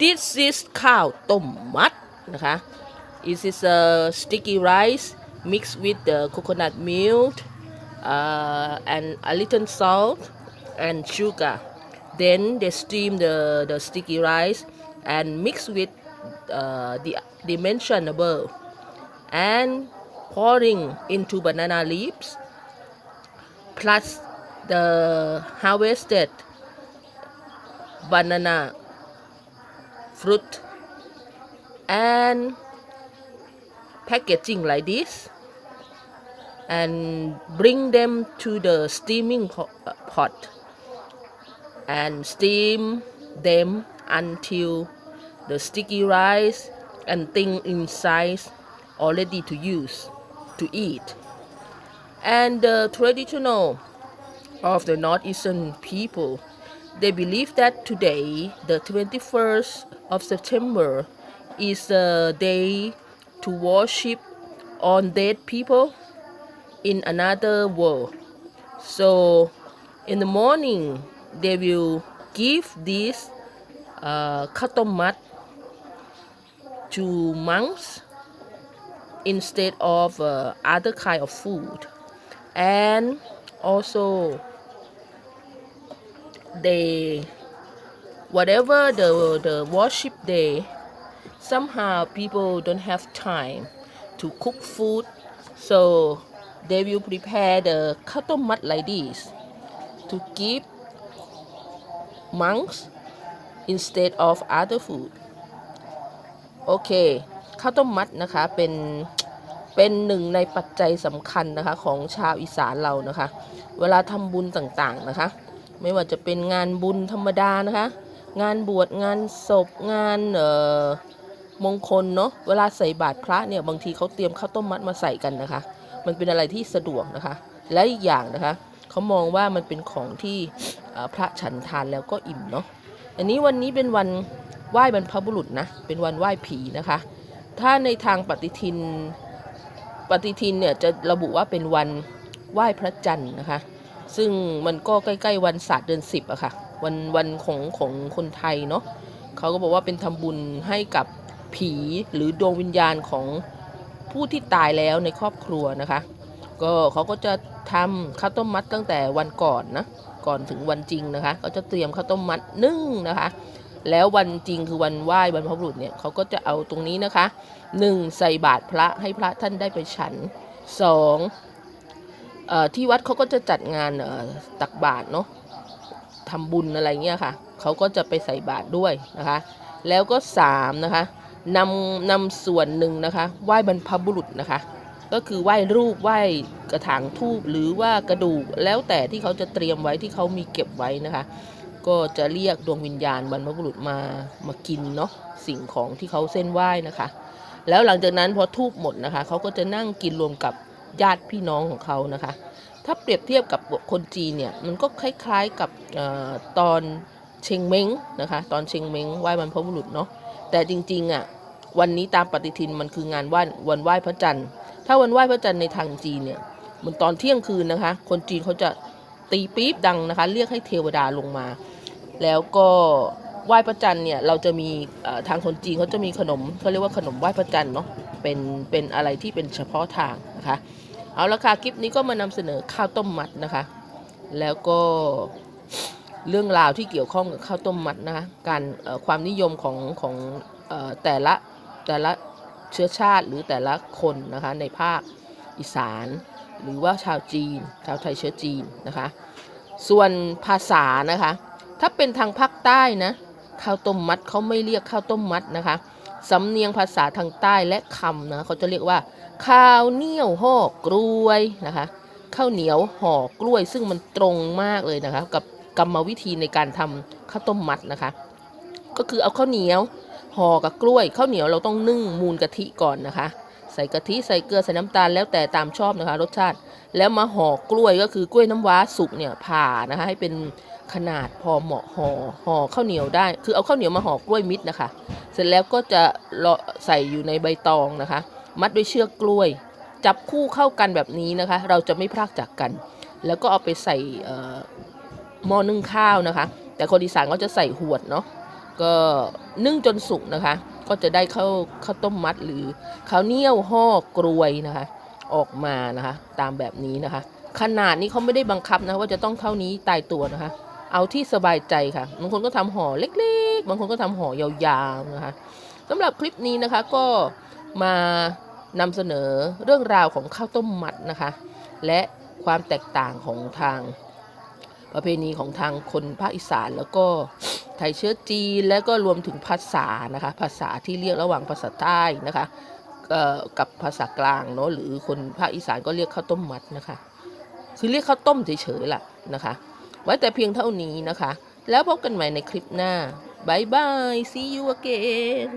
this is ข้าวต้มมัดนะคะ it is a sticky rice mixed with the coconut milk uh, and a little salt and sugar then they steam the the sticky rice and mix with uh, the the mentioned above and pouring into banana leaves plus the harvested banana fruit and packaging like this and bring them to the steaming uh, pot and steam them until the sticky rice and thing inside are ready to use to eat. And the traditional of the northeastern people they believe that today the 21st of September is a day to worship on dead people in another world. So in the morning, they will give this uh, katomat to monks instead of uh, other kind of food and also they whatever the the worship day somehow people don't have time to cook food so they will prepare the ข้าวต้มมัด like this to give monks instead of other food โอเคข้าวต้มมัดนะคะเป็นเป็นหนึ่งในปัจจัยสำคัญนะคะของชาวอีสานเรานะคะ เวลาทำบุญต่างๆนะคะ ไม่ว่าจะเป็นงานบุญธรรมดานะคะ งานบวชงานศพงานเอ่อมงคลเนาะเวลาใส่บาตรพระเนี่ยบางทีเขาเตรียมข้าวต้มมัดมาใส่กันนะคะ มันเป็นอะไรที่สะดวกนะคะ และอีกอย่างนะคะเขามองว่ามันเป็นของที่พระฉันทานแล้วก็อิ่มเนาะอันนี้วันนี้เป็นวันไหว้บรรพบุรุษนะเป็นวันไหว้ผีนะคะ ถ้าในทางปฏิทินปฏิทินเนี่ยจะระบุว่าเป็นวันไหว้พระจันทร์นะคะ ซึ่งมันก็ใกล้ๆวันศาสตร์เดือนสิบอะค่ะ วันวันของของคนไทยเนาะเขาก็บอกว่าเป็นทำบุญให้กับผีหรือดวงวิญญาณของผู้ที่ตายแล้วในครอบครัวนะคะ ก็เขาก็จะทำข้าวต้มมัดตั้งแต่วันก่อนนะก่อนถึงวันจริงนะคะก็จะเตรียมข้าวต้มมัดนึ่งนะคะ แล้ววันจริงคือวันไหว้บรรพบุรุษเนี่ยเขาก็จะเอาตรงนี้นะคะหนึ่งใส่บาตรพระให้พระท่านได้ไปฉันสองที่วัดเขาก็จะจัดงานตักบาตรเนาะ ทำบุญอะไรเงี้ยค่ะ เขาก็จะไปใส่บาตรด้วยนะคะ แล้วก็สามนะคะนำนำส่วนหนึ่งนะคะไหว้บรรพบุรุษนะคะ ก็คือไหว้รูปไหว้กระถางทูบหรือว่ากระดูกแล้วแต่ที่เขาจะเตรียมไว้ที่เขามีเก็บไว้นะคะ ก็จะเรียกดวงวิญญาณบรรพบุรุษมามากินเนาะสิ่งของที่เขาเส้นไหว้นะคะ แล้วหลังจากนั้นพอทูบหมดนะคะ เขาก็จะนั่งกินรวมกับ ญาติพี่น้องของเขานะคะ ถ้าเปรียบเทียบกับคนจีนเนี่ยมันก็คล้ายๆกับออตอนเชงเม้งนะคะตอนเชงเม้งไหว้บรรพบุรุษเนาะแต่จริงๆอะวันนี้ตามปฏิทินมันคืองานไหว้วันไหว้พระจันทร์ ถ้าวันไหว้พระจันทร์ในทางจีนเนี่ยมันตอนเที่ยงคืนนะคะ คนจีนเขาจะตีปี๊บดังนะคะ เรียกให้เทวดาลงมา แล้วก็ไหว้พระจันทร์เนี่ยเราจะมีทางคนจีนเขาจะมีขนมเขาเรียกว่าขนมไหว้พระจันทร์เนาะ เป็นเป็นอะไรที่เป็นเฉพาะทางนะคะ เอาละค่ะคลิปนี้ก็มานำเสนอข้าวต้มมัดนะคะ แล้วก็เรื่องราวที่เกี่ยวข้องกับข้าวต้มมัดนะคะการความนิยมของของออแต่ละแต่ละเชื้อชาติหรือแต่ละคนนะคะในภาคอีสาน หรือว่าชาวจีน ชาวไทยเชื้อจีนนะคะ ส่วนภาษานะคะ ถ้าเป็นทางภาคใต้นะข้าวต้มมัดเขาไม่เรียกข้าวต้มมัดนะคะ สำเนียงภาษาทางใต้และคำนะเขาจะเรียกว่าข้าวเหนียวห่อกล้วยนะคะข้าวเหนียวห่อกล้วย ซึ่งมันตรงมากเลยนะคะกับกรรมวิธีในการทำข้าวต้มมัดนะคะ ก็คือเอาข้าวเหนียวห่อกับกล้วยข้าวเหนียวเราต้องนึ่งมูลกะทิก่อนนะคะ ใส่กะทิใส่เกลือใส่น้ำตาลแล้วแต่ตามชอบนะคะ รสชาติแล้วมาห่อกล้วยก็คือกล้วยน้ำว้าสุกเนี่ยผ่านะคะให้เป็น ขนาดพอเหมาะห่อห่อข้าวเหนียวได้ คือเอาข้าวเหนียวมาห่อกล้วยมิตรนะคะ เสร็จแล้วก็จะใส่อยู่ในใบตองนะคะ มัดด้วยเชือกกล้วย จับคู่เข้ากันแบบนี้นะคะ เราจะไม่พลากจากกัน แล้วก็เอาไปใส่หม้อนึ่งข้าวนะคะ แต่คนอีสานก็จะใส่หวดเนาะก็นึ่งจนสุกนะคะ ก็จะได้ข้าวข้าวต้มมัดหรือข้าวเหนียวห่อกรวยนะคะ ออกมานะคะ ตามแบบนี้นะคะ ขนาดนี้เขาไม่ได้บังคับนะว่าจะต้องเท่านี้ตายตัวนะคะ เอาที่สบายใจค่ะ บางคนก็ทำห่อเล็กๆ บางคนก็ทำห่อยาวๆนะคะสำหรับคลิปนี้นะคะก็มานำเสนอเรื่องราวของข้าวต้มมัดนะคะ และความแตกต่างของทางประเพณีของทางคนภาคอีสานแล้วก็ไทยเชื้อจีนแล้วก็รวมถึงภาษานะคะ ภาษาที่เรียกระหว่างภาษาใต้นะคะกับภาษากลางเนาะหรือคนภาคอีสานก็เรียกข้าวต้มมัดนะคะ คือเรียกข้าวต้มเฉยๆล่ะนะคะ ไว้แต่เพียงเท่านี้นะคะ แล้วพบกันใหม่ในคลิปหน้าบายบาย see you again